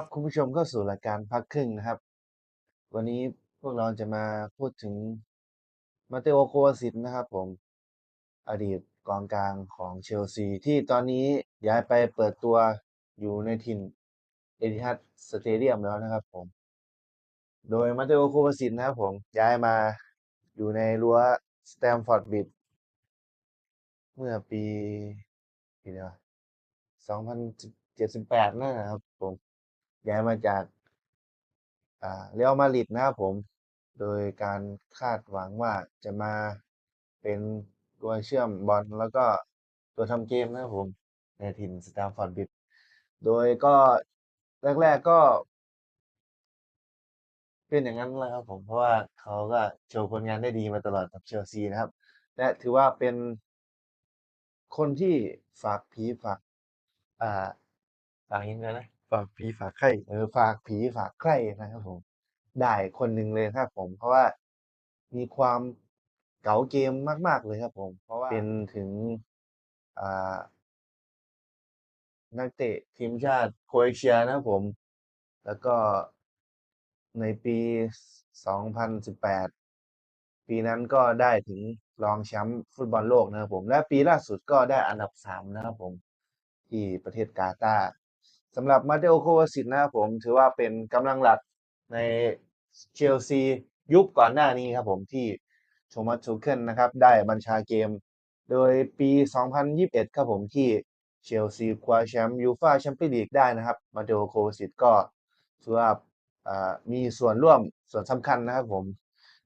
รับคุณผู้ชมเข้าสู่รายการพักครึ่งนะครับ วันนี้พวกเราจะมาพูดถึงมาเตโอโควาซิตนะครับ ผมอดีตกองกลางของเชลซีที่ตอนนี้ย้ายไปเปิดตัวอยู่ในถิ่นเอติฮัดสเตเดียมแล้วนะครับ ผม โดยมาเตโอโควาซิตนะครับ ผมย้ายมาอยู่ในรั้วสแตมฟอร์ดบิดเมื่อปีปีเดียวสองพันเจ็ดสิบแปดนั่นนะครับ ผม ย้ายมาจากเรอัลมาดริดนะครับผม โดยการคาดหวังว่าจะมาเป็นตัวเชื่อมบอลแล้วก็ตัวทำเกมนะครับผมในถิ่นสแตมฟอร์ดบิดโดยก็แรก ๆก็ เป็นอย่างนั้นแหละครับผม เพราะว่าเขาก็โชว์ผลงานได้ดีมาตลอดกับเชลซีนะครับ และถือว่าเป็นคนที่ฝากผีฝาก อ่าฝากยังไงนะ ฝากผีฝากไข้ เออ ฝากผีฝากใครนะครับผม ได้คนหนึ่งเลยครับผม เพราะว่ามีความเก๋าเกมมาก ๆ เลยครับผม เพราะว่าเป็นถึง อ่า นักเตะทีมชาติโครเอเชียนะครับผม แล้วก็ในปี 2018 ปีนั้นก็ได้ถึงรองแชมป์ฟุตบอลโลกนะครับผม และปีล่าสุดก็ได้อันดับ 3 นะครับผม ที่ประเทศกาตาร์ สำหรับมาเตโอโควาซิตนะครับผมถือว่าเป็นกำลังหลักในเชลซียุคก่อนหน้านี้ครับผมที่โทมัสทูเคิลนะครับได้บัญชาเกม โดยปี 2021 ครับผมที่เชลซีคว้าแชมป์ยูฟาแชมเปี้ยนลีกได้นะครับมาเตโอโควาซิตก็ถือว่ามีส่วนร่วมส่วนสำคัญนะครับผม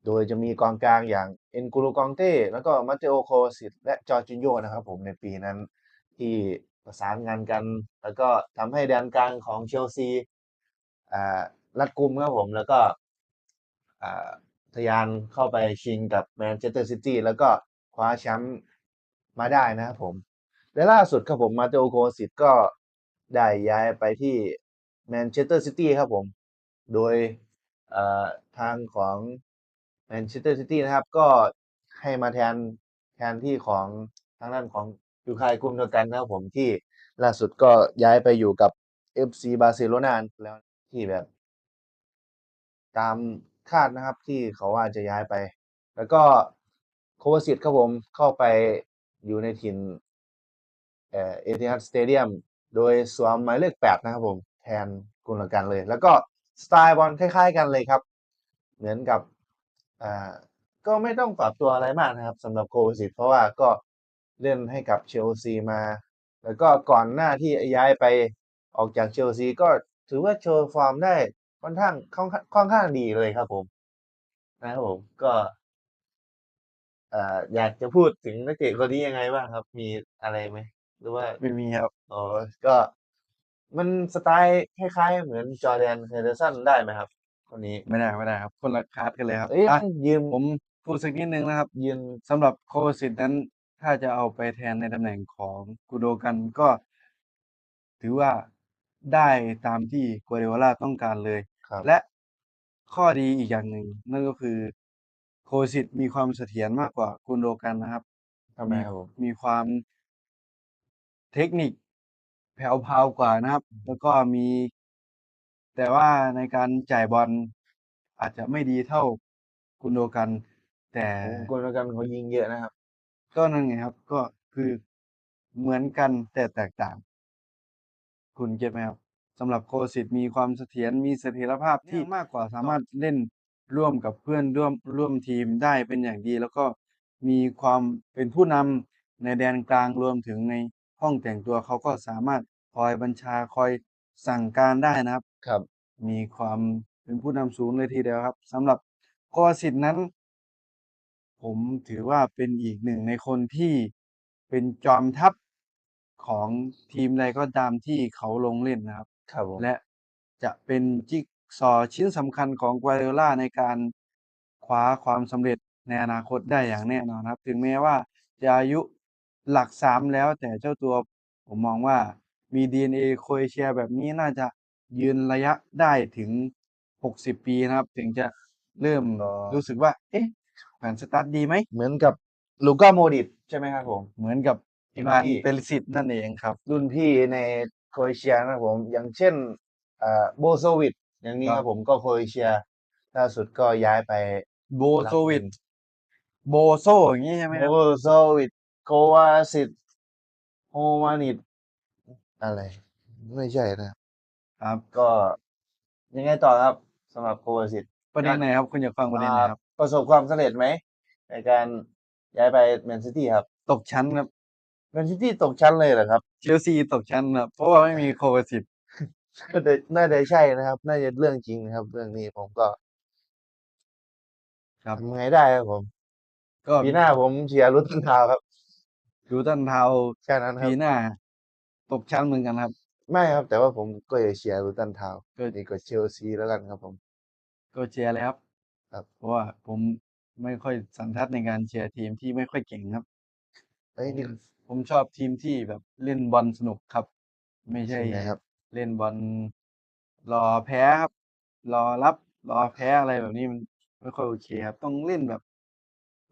โดยจะมีกองกลางอย่างเอ็นกูโรกองเต้แล้วก็มาเตโอโควาซิตและจอร์จินโยนะครับผมในปีนั้นที่ ประสานงานกัน แล้วก็ทำให้แดนกลางของเชลซีรัดกุมครับผม แล้วก็อ่าทยานเข้าไปชิงกับแมนเชสเตอร์ซิตี้แล้วก็คว้าแชมป์มาได้นะครับผม และล่าสุดครับผมมาเตโอโควาซิตก็ได้ย้ายไปที่แมนเชสเตอร์ซิตี้ครับผม โดยทางของแมนเชสเตอร์ซิตี้นะครับ ก็ให้มาแทนแทนที่ของทางด้านของ อยู่คายกุมโดกันนะครับผมที่ล่าสุดก็ย้ายไปอยู่กับ FC บาร์เซโลนาแล้วที่แบบ ตามคาดนะครับที่เขาว่าจะย้ายไป แล้วก็โควาซิตครับผมเข้าไปอยู่ในถิ่นเอเอติฮัดสเตเดียมโดยสวมหมายเลขแปดนะครับผม แทนกุนกันเลย แล้วก็สไตล์บอลคล้าย ๆ กันเลยครับ เหมือนกับอ่าก็ไม่ต้องปรับตัวอะไรมากนะครับสำหรับโควาซิตเพราะว่าก็ เล่นให้กับเชลซีมา แล้วก็ก่อนหน้าที่ย้ายไปออกจากเชลซีก็ถือว่าโชว์ฟอร์มได้ค่อนข้างค่อนข้างค่อนข้างดีเลยครับผมนะครับผมก็เอ่ออยากจะพูดถึงนักเตะคนนี้ยังไงบ้างครับ มีอะไรไหมหรือว่าไม่มีครับอ๋อก็มันสไตล์คล้ายๆ เหมือนจอร์แดนเฮนเดอร์สันได้ไหมครับ คนนี้ไม่ได้ไม่ได้ครับ คนละคลาสกันเลยครับเอ้ยอะยืมผมพูดสักนิดนึงนะครับ ยืมสำหรับโควาซิตนั้น ถ้าจะเอาไปแทนในตำแหน่งของกูโดกันก็ ถือว่าได้ตามที่กัวเดโอลาต้องการเลย ครับ และข้อดีอีกอย่างหนึ่ง นั่นก็คือโควาซิตมีความเสถียรมากกว่ากุนโดกันนะครับ ทำไมมีครับผมมีความเทคนิคแผ่วพราวกว่านะครับ แล้วก็มี แต่ว่าในการจ่ายบอลอาจจะไม่ดีเท่ากุนโดกัน แต่โอ้กุนกันเขายิงเยอะนะครับ ก็นั่นไงครับ ก็คือเหมือนกันแต่แตกต่าง คุณเก็ตไหมครับสำหรับโคสิตมีความเสถียรมีเสถียรภาพที่มากกว่าสามารถเล่นร่วมกับเพื่อนร่วมร่วมทีมได้เป็นอย่างดี แล้วก็มีความเป็นผู้นำในแดนกลางรวมถึงในห้องแต่งตัวเขาก็สามารถคอยบัญชาคอยสั่งการได้นะครับ ครับ มีความเป็นผู้นำสูงเลยทีเดียวครับสำหรับโคสิตนั้น ผมถือว่าเป็นอีกหนึ่งในคนที่เป็นจอมทัพของทีมใดก็ตามที่เขาลงเล่นนะครับ ครับผมและจะเป็นจิ๊กซอว์ชิ้นสำคัญของกัวเดโอล่าในการคว้าความสำเร็จในอนาคตได้อย่างแน่นอนครับ ถึงแม้ว่าจะอายุหลักสามแล้วแต่เจ้าตัวผมมองว่ามี DNA โครเอเชียแบบนี้น่าจะยืนระยะได้ถึง 60 ปีนะครับ ถึงจะเริ่มอ๋อรู้สึกว่า เอ๊ะ แผนสตาร์ทดีไหม เหมือนกับลูก้าโมดิตใช่ไหมครับผม เหมือนกับที่อีวานที่เปริสิตนั่นเองครับ รุ่นพี่ในโครเอเชียนะครับผม อย่างเช่นอ่าโบโซวิดอย่างนี้คครัรับบผมก็โครเอเชียล่าสุดก็ย้ายไปโบโซวิดรับโบโซอย่างนี้ใช่ไหมครับโบโซวิดโควาสิตโฮมานิดอะไร ไม่ใช่นะครับครับก็ยังไงต่อครับสำหรับโควาสิตประเด็นไหนครับ คุณอยากฟังประเด็นไหนครับ ประสบความสำเร็จไหมในการย้ายไปแมนซิตี้ครับตกชั้นครับแมนซิตี้ตกชั้นเลยเหรอครับเชลซีตกชั้นครับเพราะว่าไม่มีโควาสิตน่าจะน่าจะใช่นะครับ น่าจะเรื่องจริงนะครับ เรื่องนี้ผมก็ครับทำไงได้ครับผม ก็ปีหน้าผมเชียร์รุตตันทาวน์ครับดูตันเทาแค่นั้นครัปีบหน้า ตกชั้นเหมือนกันครับ ไม่ครับ แต่ว่าผมก็จะเชียร์รุตตันทาวน์ก็ดีกว่าเชลซีแล้วกันครับผม ก็เชียร์เลยครับ ครับ เพราะว่าผมไม่ค่อยสันทัดในการเชียร์ทีมที่ไม่ค่อยเก่งครับ เอ้ยนี่ผมชอบทีมที่แบบเล่นบอลสนุกครับ ไม่ใช่ทีมไหนครับ เล่นบอลรอแพ้ครับ รอรับ รอแพ้อะไรแบบนี้มันไม่ค่อยโอเคครับ ต้องเล่นแบบ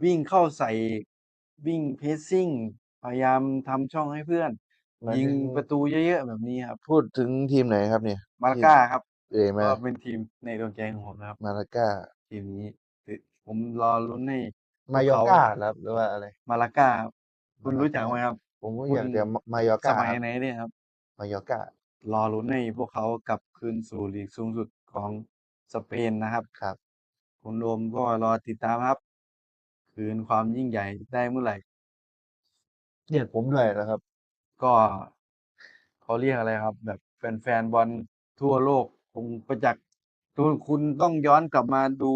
วิ่งเข้าใส่วิ่งเพสซิ่งพยายามทำช่องให้เพื่อนหมายยิงถึงประตูเยอะๆแบบนี้ครับ พูดถึงทีมไหนครับเนี่ย มาลาก้าครับ เอ่ยมาก็เป็นทีมในดวงใจของผมนะครับ มาลาก้า ทีมนี้คือผมรอลุ้นให้มายอร์ก้าครับหรือว่าอะไร มาลาก้าครับคุณมาลาก้ารู้จักไหมครับ ผมก็คุณอยากจะมายอร์สก้ามัยครับไหนเนี่ยครับ มายอร์ก้ารอลุ้นให้พวกเขากลับคืนสู่ลีกสูงสุดของสเปนนะครับ ครับ คุณโรมก็รอติดตามครับ คืนความยิ่งใหญ่ได้เมื่อไหร่ เรียกผมด้วยนะครับ ก็เขาเรียกอะไรครับ แบบแฟนๆบอลทั่วโลกคงประจักษ์ คุณคุณต้องย้อนกลับมาดู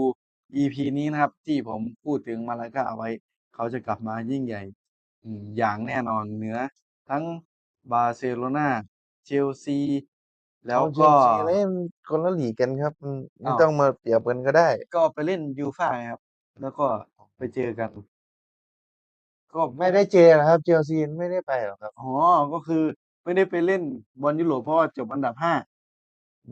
EP นี้นะครับ ที่ผมพูดถึงมาลาก้าเอาไว้ เขาจะกลับมายิ่งใหญ่อืมอย่างแน่นอนเหนือ ทั้งบาร์เซโลนาเชลซี แล้วเอาเชก็ลซีเล่นคนละหลีกกันครับอืมไม่อ้าวต้องมาเปรียบกันก็ได้ ก็ไปเล่นยูฟ่าไงครับ แล้วก็ไปเจอกัน ก็ไม่ได้เจอนะครับเชลซีไม่ได้ไปหรอกครับอ๋อก็คือไม่ได้ไปเล่นบอลยุโรปเพราะว่าจบอันดับห้า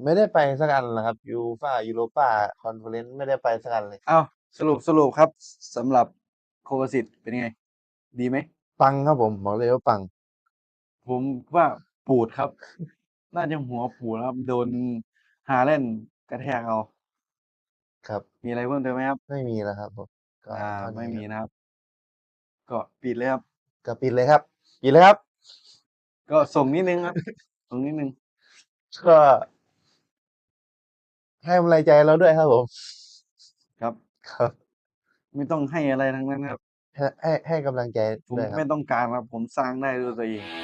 ไม่ได้ไปสักอันหรอกครับยูฟ่ายูโรป้าคอนเฟอเรนซ์ไม่ได้ไปสักอันเลยอ้าวสรุปสรุปครับสำหรับโควาสิตเป็นไง ดีไหม ปังครับผมบอกเลยว่าปัง ผมว่าปูดครับ น่าจะหัวปูดครับ โดนฮาแลนด์กระแทกเอาครับ มีอะไรเพิ่มเติมไหมครับ ไม่มีแล้วครับผมก็อ่าเท่นี้ไม่มีครับนะครับ ก็ปิดเลยครับ ก็ปิดเลยครับปิดเลยครับ ก็ส่งนิดนึงครับ ส่งนิดนึงก็ ให้กำลังใจเราด้วยครับผม ครับ ครับ ไม่ต้องให้อะไรทั้งนั้นครับ ให้ให้ให้กำลังใจผมด้วยครับ ไม่ต้องการครับผมสร้างได้ด้วยตัวเองครับ